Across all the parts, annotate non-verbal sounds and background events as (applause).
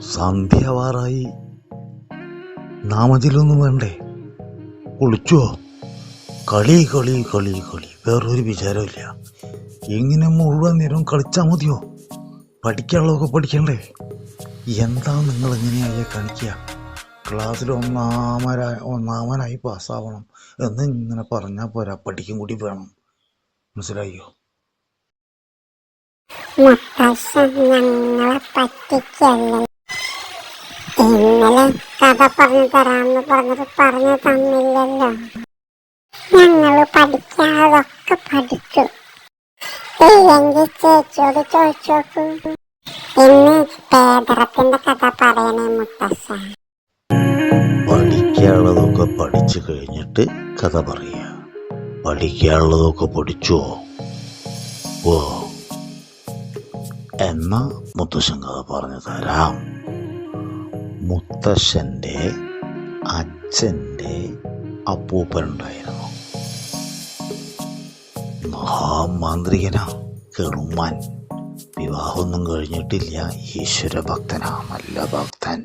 സന്ധ്യാവാറായി. നാമതിലൊന്നും വേണ്ടേ? കുളിച്ചോ കളി കളി കളി കളി. വേറൊരു വിചാരമില്ല എങ്ങനെ മുഴുവൻ നേരം കളിച്ചാൽ മതിയോ? പഠിക്കാനുള്ളതൊക്കെ പഠിക്കണ്ടേ? എന്താ നിങ്ങൾ എങ്ങനെയായി കളിക്കുക ക്ലാസ്സിൽ ഒന്നാമനായി ഒന്നാമനായി പാസ്സാവണം എന്ന് ഇങ്ങനെ പറഞ്ഞാൽ പോരാ. പഠിക്കും കൂടി വേണം. മനസ്സിലായോ? ഞങ്ങളെ പറ്റിക്കല്ലേ. ഇന്നലെ കഥ പറഞ്ഞു തരാമെന്ന് പറഞ്ഞിട്ട് പറഞ്ഞു തന്നില്ലല്ലോ. ഞങ്ങൾ പഠിക്കാതൊക്കെ പഠിച്ചു. എങ്കിൽ ചേച്ചിയോട് ചോദിച്ചു നോക്കൂ. ഇന്ന് പേദറത്തിന്റെ കഥ പറയണേ മുത്തസ പഠിക്കാനുള്ളതൊക്കെ പഠിച്ചു കഴിഞ്ഞിട്ട് കഥ പറയുക പഠിക്കാനുള്ളതൊക്കെ പഠിച്ചോ? ഓ. എന്നാ മുത്തശ്ശൻ കഥ പറഞ്ഞു തരാം. മുത്തശ്ശന്റെ അച്ഛന്റെ അപ്പൂപ്പനുണ്ടായിരുന്നു. മഹാമാന്ത്രികനാ കെളുമാൻ. വിവാഹമൊന്നും കഴിഞ്ഞിട്ടില്ല. ഈശ്വര ഭക്തനാ നല്ല ഭക്തൻ.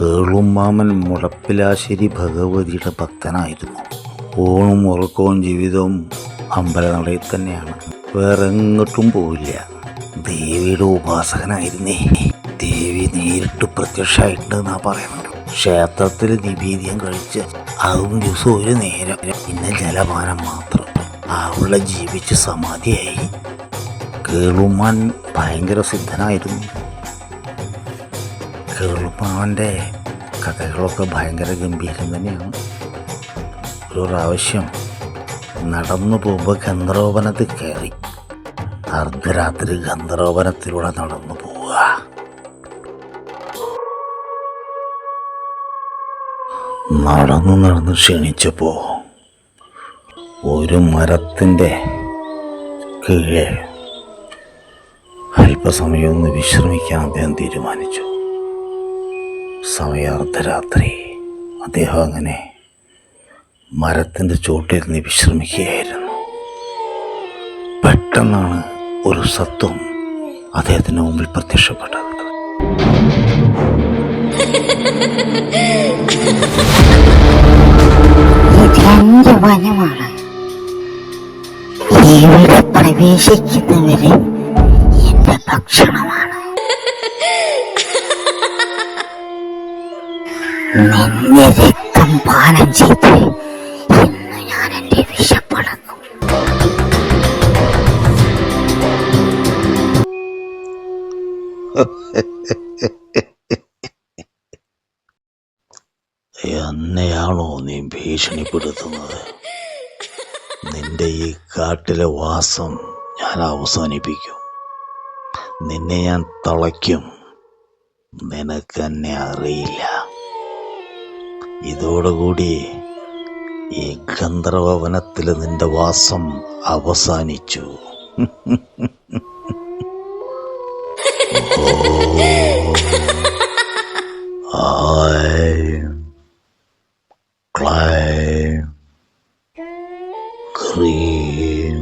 കേളുമാമൻ മുളപ്പിലാശ്ശേരി ഭഗവതിയുടെ ഭക്തനായിരുന്നു. ഓണും ഉറക്കവും ജീവിതവും അമ്പലനടയിൽ തന്നെയാണ്. വേറെ എങ്ങോട്ടും പോയില്ല ദേവിയുടെ ഉപാസകനായിരുന്നേ. ദേവി നേരിട്ട് പ്രത്യക്ഷമായിട്ടുണ്ട് എന്നാ പറയുന്നത്. ക്ഷേത്രത്തിൽ നിവേദ്യം കഴിച്ച് അതും ദിവസം ഒരു നേരം. പിന്നെ ജലപാനം മാത്രം. അവളെ ജീവിച്ച് സമാധിയായി. കേളുമാൻ ഭയങ്കര സിദ്ധനായിരുന്നു. കേളുമാവന്റെ കഥകളൊക്കെ ഭയങ്കര ഗംഭീരം തന്നെയാണ്. ഒരു പ്രാവശ്യം നടന്നു പോകുമ്പോൾ ഗന്ധർവനത്തിൽ കയറി. അർദ്ധരാത്രി ഗന്ധർവനത്തിലൂടെ നടന്നു പോവുക. നടന്നു നടന്ന് ക്ഷണിച്ചപ്പോൾ ഒരു മരത്തിന്റെ കീഴെ അല്പസമയം ഒന്ന് വിശ്രമിക്കാൻ അദ്ദേഹം തീരുമാനിച്ചു. സമയം അർദ്ധരാത്രി അദ്ദേഹം അങ്ങനെ മരത്തിന്റെ ചോട്ടിരുന്ന് വിശ്രമിക്കുകയായിരുന്നു. പെട്ടെന്നാണ് ഒരു സത്വം അദ്ദേഹത്തിന്റെ മുമ്പിൽ പ്രത്യക്ഷപ്പെട്ടത്. വനമാണ് ഇവിടെ പ്രവേശിക്കുന്നവരെ എന്റെ ഭക്ഷണമാണ്. നിന്റെ രക്തം പാനം ചെയ്ത് (laughs) എന്നെയാണോ നീ ഭീഷണിപ്പെടുത്തുന്നത്? നിന്റെ ഈ കാട്ടിലെ വാസം ഞാൻ അവസാനിപ്പിക്കും. നിന്നെ ഞാൻ തളയ്ക്കും. നിനക്കെന്നെ അറിയില്ല. ഇതോടുകൂടി ഈ ഗന്ധർവവനത്തിൽ നിന്റെ വാസം അവസാനിച്ചു. (laughs) I climb cream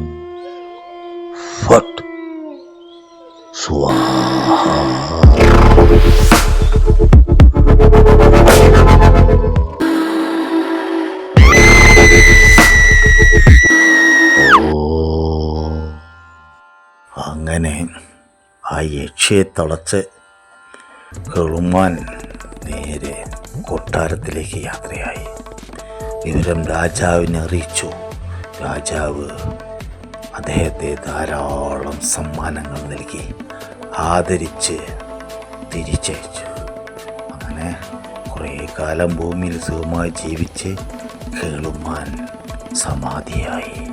foot swaha അങ്ങനെ ആ യക്ഷിയെ തളച്ച് ഹെളുമാൻ നേരെ കൊട്ടാരത്തിലേക്ക് യാത്രയായി. വിവരം രാജാവിനെ അറിയിച്ചു. രാജാവ് അദ്ദേഹത്തെ ധാരാളം സമ്മാനങ്ങൾ നൽകി ആദരിച്ച് തിരിച്ചയച്ചു. അങ്ങനെ കുറേ കാലം ഭൂമിയിൽ സുഖമായി ജീവിച്ച് കേളുമാൻ സമാധിയായി.